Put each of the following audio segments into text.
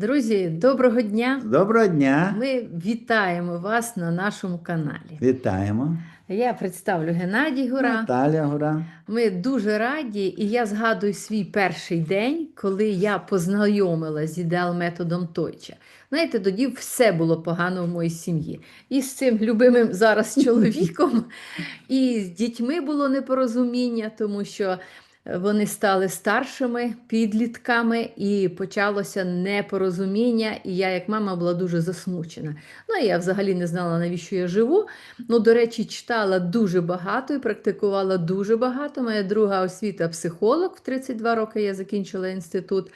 Друзі, доброго дня! Доброго дня! Ми вітаємо вас на нашому каналі. Вітаємо. Я представлю Геннадій Гура. Наталя Гура. Ми дуже раді, і я згадую свій перший день, коли я познайомилася з ідеал методом Тойча. Знаєте, тоді все було погано в моїй сім'ї. І з цим любимим зараз чоловіком, і з дітьми було непорозуміння, тому що вони стали старшими підлітками, і почалося непорозуміння. І я, як мама, була дуже засмучена. Ну, я взагалі не знала, навіщо я живу. Ну, до речі, читала дуже багато і практикувала дуже багато. Моя друга освіта психолог. В 32 роки я закінчила інститут.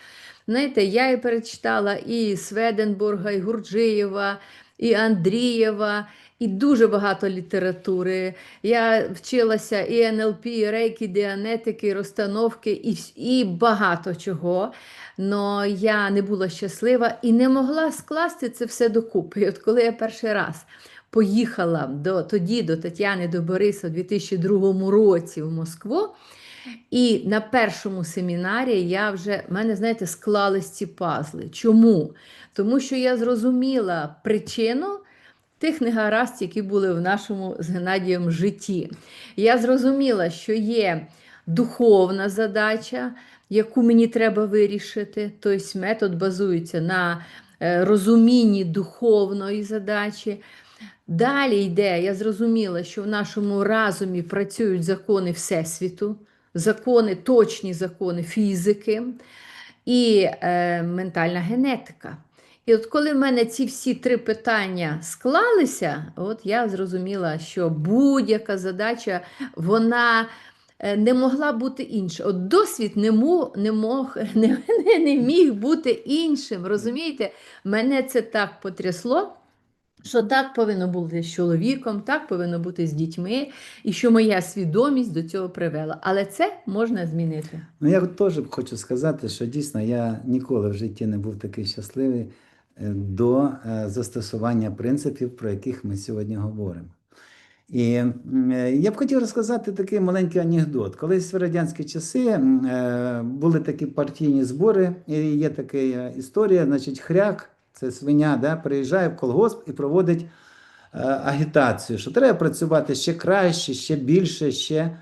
Знаєте, я і перечитала і Сведенбурга, і Гурджиєва, і Андрієва, і дуже багато літератури. Я вчилася і НЛП, і рейки, діанетики, і розстановки, і, і багато чого. Но я не була щаслива і не могла скласти це все докупи. І от коли я перший раз поїхала до, тоді до Тетяни до Бориса у 2002 році в Москву, і на першому семінарі я вже, в мене, знаєте, склались ці пазли. Чому? Тому що я зрозуміла причину тих негаразд, які були в нашому з Геннадієм житті. Я зрозуміла, що є духовна задача, яку мені треба вирішити. Тобто метод базується на е, розумінні духовної задачі. Далі йде, я зрозуміла, що в нашому разумі працюють закони Всесвіту, закони, точні закони фізики і е, ментальна генетика. І от коли в мене ці всі три питання склалися, от я зрозуміла, що будь-яка задача, вона е, не могла бути інша. От досвід не, мо, не, мог, не, не, не міг бути іншим. Розумієте, мене це так потрясло. Що так повинно бути з чоловіком, так повинно бути з дітьми, і що моя свідомість до цього привела. Але це можна змінити. Ну, я теж хочу сказати, що дійсно я ніколи в житті не був такий щасливий до е, застосування принципів, про яких ми сьогодні говоримо. І е, я б хотів розказати такий маленький анекдот. Колись в радянські часи е, були такі партійні збори, і є така історія, значить, хряк, це свиня, да, приїжджає в колгосп і проводить агітацію, що треба працювати ще краще, ще більше, ще.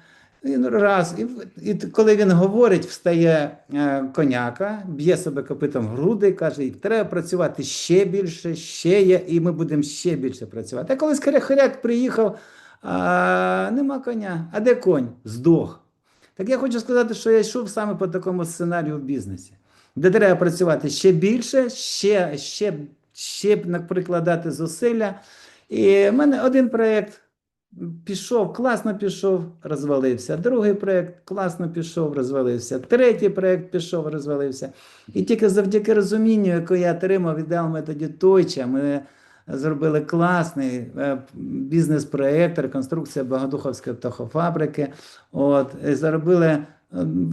Він раз, і, і коли він говорить, встає е, коняка, б'є себе копитом в груди каже: треба працювати ще більше, ще є, і ми будемо ще більше працювати. А коли хряк приїхав, а, нема коня. А де конь? Здох. Так я хочу сказати, що я йшов саме по такому сценарію в бізнесі, де треба працювати ще більше, ще, ще, ще прикладати зусилля. І в мене один проєкт пішов, класно пішов, розвалився. Другий проєкт класно пішов, розвалився. Третій проєкт пішов, розвалився. І тільки завдяки розумінню, яке я отримав від методі Тойча, ми зробили класний е, бізнес-проєкт, реконструкція Богодуховської птахофабрики. От, і заробили е,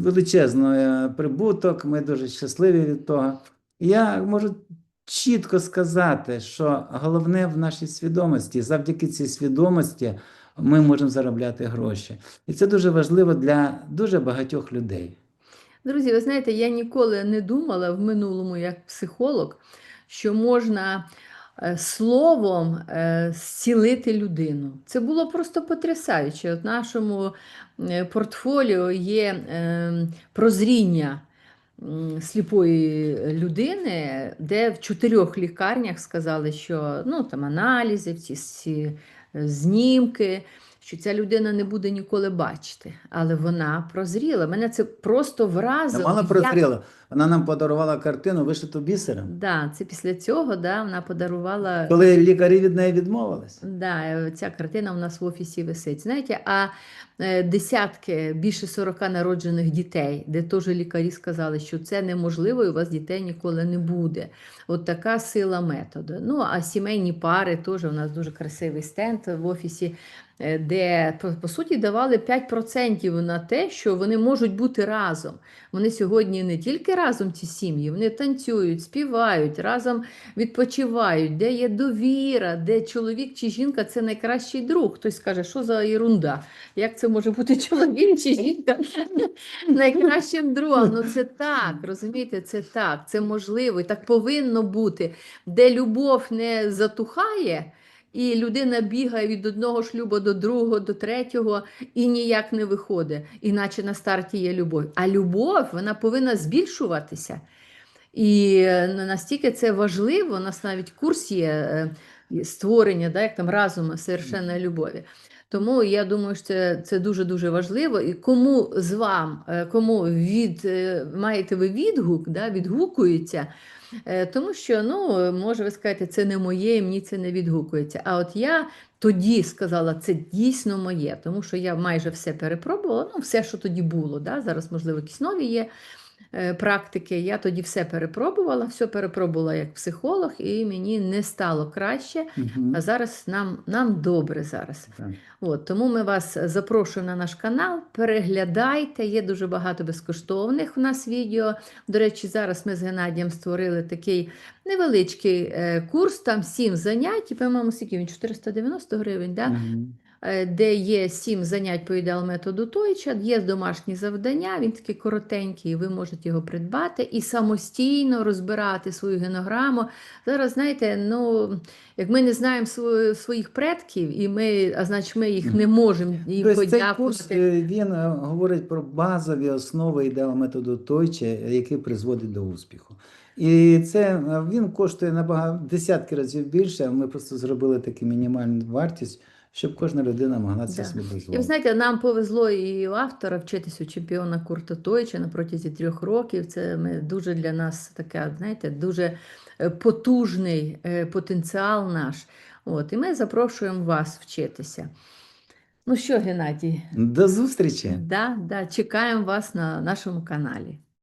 величезний е, прибуток. Ми дуже щасливі від того. Я можу чітко сказати, що головне в нашій свідомості, завдяки цій свідомості ми можемо заробляти гроші. І це дуже важливо для дуже багатьох людей. Друзі, ви знаєте, я ніколи не думала в минулому як психолог, що можна е, словом е, зцілити людину. Це було просто потрясаюче. От нашому е, портфоліо є е, прозріння сліпої людини, де в чотирьох лікарнях сказали, що ну, там аналізи, ці, ці е, знімки, що ця людина не буде ніколи бачити. Але вона прозріла. Мене це просто вразило. Мало як- Вона нам подарувала картину, вишиту бісером. Да, це після цього да, вона подарувала. Коли лікарі від неї відмовились. Да, ця картина у нас в офісі висить. Знаєте, а е, десятки, більше 40 народжених дітей, де теж лікарі сказали, що це неможливо, і у вас дітей ніколи не буде. От така сила методу. Ну, а сімейні пари теж у нас дуже красивий стенд в офісі, де по, суті давали 5% на те, що вони можуть бути разом. Вони сьогодні не тільки разом ці сім'ї. Вони танцюють, співають, разом відпочивають, де є довіра, де чоловік чи жінка це найкращий друг. Хтось скаже, що за ерунда? Як це може бути чоловік чи жінка найкращим другом? Ну це так, розумієте, це так, це можливо, і так повинно бути, де любов не затухає. І людина бігає від одного шлюбу до другого, до третього і ніяк не виходить, іначе на старті є любов. А любов вона повинна збільшуватися. І е, настільки це важливо, у нас навіть курс е, є створення, да, як там разум совершенної любові. Тому я думаю, що це, дуже-дуже важливо. І кому з вам, е, кому від, е, маєте ви відгук, да, відгукується, Е, Тому що, ну, може, ви скажете, це не моє, і мені це не відгукується. А от я тоді сказала, це дійсно моє, тому що я майже все перепробувала, ну, все, що тоді було. Да? Зараз, можливо, якісь нові є практики. Я тоді все перепробувала, все перепробувала як психолог, і мені не стало краще. Мгм. А зараз нам, нам добре зараз. Так. От, тому ми вас запрошуємо на наш канал. Переглядайте, є дуже багато безкоштовних у нас відео. До речі, зараз ми з Геннадієм створили такий невеличкий е, курс, там сім занять, і, по-моєму, скільки він 490 гривень, да? Мгм. Е, де є сім занять по ідеал методу Тойча, є домашні завдання, він такий коротенький, ви можете його придбати і самостійно розбирати свою генограму. Зараз, знаєте, ну, як ми не знаємо своїх предків, і ми, а значить, ми їх не можемо їм Тобто цей подякувати. курс е, він е, говорить про базові основи ідеал методу Тойче, який призводить до успіху. І це він коштує набагато десятки разів більше. Ми просто зробили таку мінімальну вартість, щоб кожна людина могла це Да. собі І ви знаєте, нам повезло і у автора вчитися у чемпіона Курта Тойча на протязі трьох років. Це ми, дуже для нас така, знаєте, дуже е, потужний е, потенціал наш. От, і ми запрошуємо вас вчитися. Ну що, Геннадій, До зустрічі! да, да, чекаємо вас на нашому каналі.